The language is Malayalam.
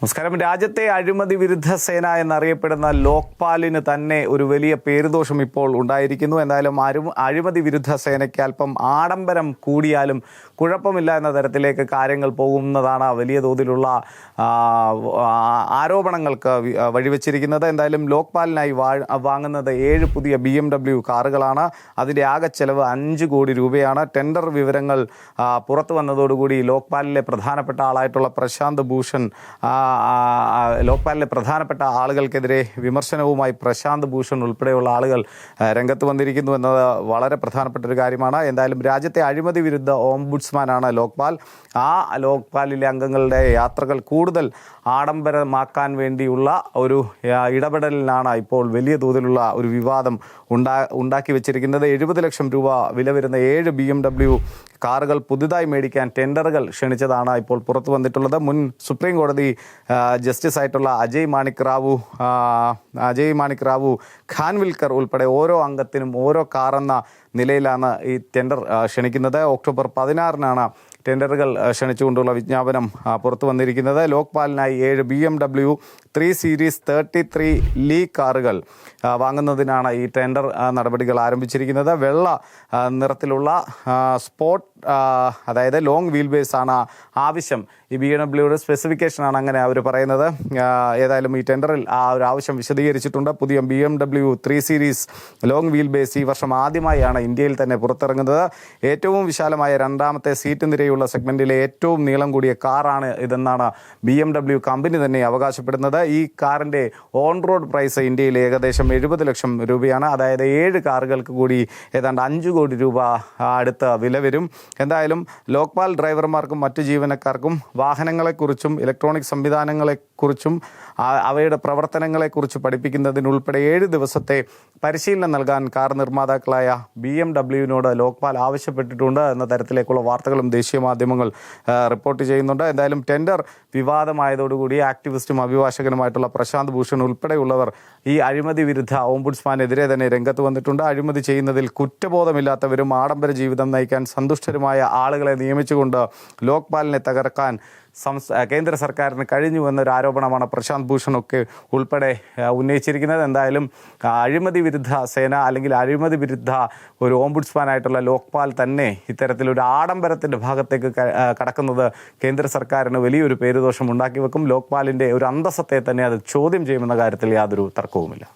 നമസ്കാരം. രാജ്യത്തെ അഴിമതി വിരുദ്ധ സേന എന്നറിയപ്പെടുന്ന ലോക്പാലിന് തന്നെ ഒരു വലിയ പേരുദോഷം ഇപ്പോൾ ഉണ്ടായിരിക്കുന്നു. എന്തായാലും അരു അഴിമതി വിരുദ്ധ സേനയ്ക്ക് അല്പം ആഡംബരം കൂടിയാലും കുഴപ്പമില്ല എന്ന തരത്തിലേക്ക് കാര്യങ്ങൾ പോകുന്നതാണ് വലിയ തോതിലുള്ള ആരോപണങ്ങൾക്ക് വഴിവെച്ചിരിക്കുന്നത്. എന്തായാലും ലോക്പാലിനായി വാങ്ങുന്നത് ഏഴ് പുതിയ ബി എം ഡബ്ല്യു കാറുകളാണ്. അതിന്റെ ആകെ ചെലവ് അഞ്ച് കോടി രൂപയാണ്. ടെൻഡർ വിവരങ്ങൾ പുറത്തു വന്നതോടുകൂടി ലോക്പാലിലെ പ്രധാനപ്പെട്ട ആളായിട്ടുള്ള പ്രശാന്ത് ഭൂഷൺ ലോക്പാലിലെ പ്രധാനപ്പെട്ട ആളുകൾക്കെതിരെ വിമർശനവുമായി പ്രശാന്ത് ഭൂഷൺ ഉൾപ്പെടെയുള്ള ആളുകൾ രംഗത്ത് വന്നിരിക്കുന്നു എന്നത് വളരെ പ്രധാനപ്പെട്ട ഒരു കാര്യമാണ്. എന്തായാലും രാജ്യത്തെ അഴിമതി വിരുദ്ധ ഓംബുഡ്സ്മാനാണ് ലോക്പാൽ. ആ ലോക്പാലിലെ അംഗങ്ങളുടെ യാത്രകൾ കൂടുതൽ ആഡംബരമാക്കാൻ വേണ്ടിയുള്ള ഒരു ഇടപെടലിനാണ് ഇപ്പോൾ വലിയ തോതിലുള്ള ഒരു വിവാദം ഉണ്ടാ ഉണ്ടാക്കി വെച്ചിരിക്കുന്നത്. എഴുപത് ലക്ഷം രൂപ വില വരുന്ന ഏഴ് ബി എം ഡബ്ല്യു കാറുകൾ പുതുതായി മേടിക്കാൻ ടെൻഡറുകൾ ക്ഷണിച്ചതാണ് ഇപ്പോൾ പുറത്തു വന്നിട്ടുള്ളത്. മുൻ സുപ്രീം കോടതി ജസ്റ്റിസ് ആയിട്ടുള്ള അജയ് മാണിക് റാവു അജയ് മാണിക് റാവു ഖാൻവിൽക്കർ ഉൾപ്പെടെ ഓരോ അംഗത്തിനും ഓരോ കാറെന്ന നിലയിലാണ് ഈ ടെൻഡർ ക്ഷണിക്കുന്നത്. ഒക്ടോബർ പതിനാറിനാണ് ടെൻഡറുകൾ ക്ഷണിച്ചുകൊണ്ടുള്ള വിജ്ഞാപനം പുറത്തു വന്നിരിക്കുന്നത്. ലോക്പാലിനായി ഏഴ് B M W three series thirty three Li കാറുകൾ വാങ്ങുന്നതിനാണ് ഈ ടെൻഡർ നടപടികൾ ആരംഭിച്ചിരിക്കുന്നത്. വെള്ള നിറത്തിലുള്ള സ്പോട്ട് അതായത് ലോങ് വീൽ ബേസ് ആണ് ആവശ്യം. ഈ ബി എം ഡബ്ല്യുടെ സ്പെസിഫിക്കേഷനാണ് അങ്ങനെ അവർ പറയുന്നത്. ഏതായാലും ഈ ടെൻഡറിൽ ആ ഒരു ആവശ്യം വിശദീകരിച്ചിട്ടുണ്ട്. പുതിയ B M W three series long wheel base ഈ വർഷം ആദ്യമായാണ് ഇന്ത്യയിൽ തന്നെ പുറത്തിറങ്ങുന്നത്. ഏറ്റവും വിശാലമായ രണ്ടാമത്തെ സീറ്റ് നിരയുള്ള സെഗ്മെന്റിലെ ഏറ്റവും നീളം കൂടിയ കാറാണ് ഇതെന്നാണ് ബി എം ഡബ്ല്യു കമ്പനി തന്നെ അവകാശപ്പെടുന്നത്. ഈ കാറിന്റെ ഓൺ റോഡ് പ്രൈസ് ഇന്ത്യയിൽ ഏകദേശം എഴുപത് ലക്ഷം രൂപയാണ്. അതായത് ഏഴ് കാറുകൾക്ക് കൂടി ഏതാണ്ട് അഞ്ച് കോടി രൂപ അടുത്ത വില വരും. എന്തായാലും ലോക്പാൽ ഡ്രൈവർമാർക്കും മറ്റു ജീവനക്കാർക്കും വാഹനങ്ങളെക്കുറിച്ചും ഇലക്ട്രോണിക് സംവിധാനങ്ങളെക്കുറിച്ചും ആ- അവയുടെ പ്രവർത്തനങ്ങളെക്കുറിച്ച് പഠിപ്പിക്കുന്നതിനുൾപ്പെടെ ഏഴ് ദിവസത്തെ പരിശീലനം നൽകാൻ കാർ നിർമ്മാതാക്കളായ ബി എം ഡബ്ല്യുവിനോട് ലോക്പാൽ ആവശ്യപ്പെട്ടിട്ടുണ്ട് എന്ന തരത്തിലേക്കുള്ള വാർത്തകളും ദേശീയ മാധ്യമങ്ങൾ റിപ്പോർട്ട് ചെയ്യുന്നുണ്ട്. എന്തായാലും ടെൻഡർ വിവാദമായതോടുകൂടി ആക്ടിവിസ്റ്റും അഭിഭാഷകനുമായിട്ടുള്ള പ്രശാന്ത് ഭൂഷൺ ഉൾപ്പെടെയുള്ളവർ ഈ അഴിമതി വിരുദ്ധ ഓംബുഡ്സ്മാനെതിരെ തന്നെ രംഗത്ത് വന്നിട്ടുണ്ട്. അഴിമതി ചെയ്യുന്നതിൽ കുറ്റബോധമില്ലാത്തവരും ആഡംബര ജീവിതം നയിക്കാൻ സന്തുഷ്ടരുമായ ആളുകളെ നിയമിച്ചുകൊണ്ട് ലോക്പാലിനെ തകർക്കാൻ കേന്ദ്ര സർക്കാരിന് കഴിഞ്ഞു എന്നൊരു ആരോപണമാണ് പ്രശാന്ത് ഭൂഷണൊക്കെ ഉൾപ്പെടെ ഉന്നയിച്ചിരിക്കുന്നത്. എന്തായാലും അഴിമതി വിരുദ്ധ സേന അല്ലെങ്കിൽ അഴിമതി വിരുദ്ധ ഒരു ഓംബുഡ്സ്മാനായിട്ടുള്ള ലോക്പാൽ തന്നെ ഇത്തരത്തിലൊരു ആഡംബരത്തിന്റെ ഭാഗത്തേക്ക് കടക്കുന്നത് കേന്ദ്ര സർക്കാരിന് വലിയൊരു പേരുദോഷം ഉണ്ടാക്കി വെക്കും. ലോക്പാലിന്റെ ഒരു അന്തസ്സത്തെ തന്നെ അത് ചോദ്യം ചെയ്യുമെന്ന കാര്യത്തിൽ യാതൊരു തർക്കവുമില്ല.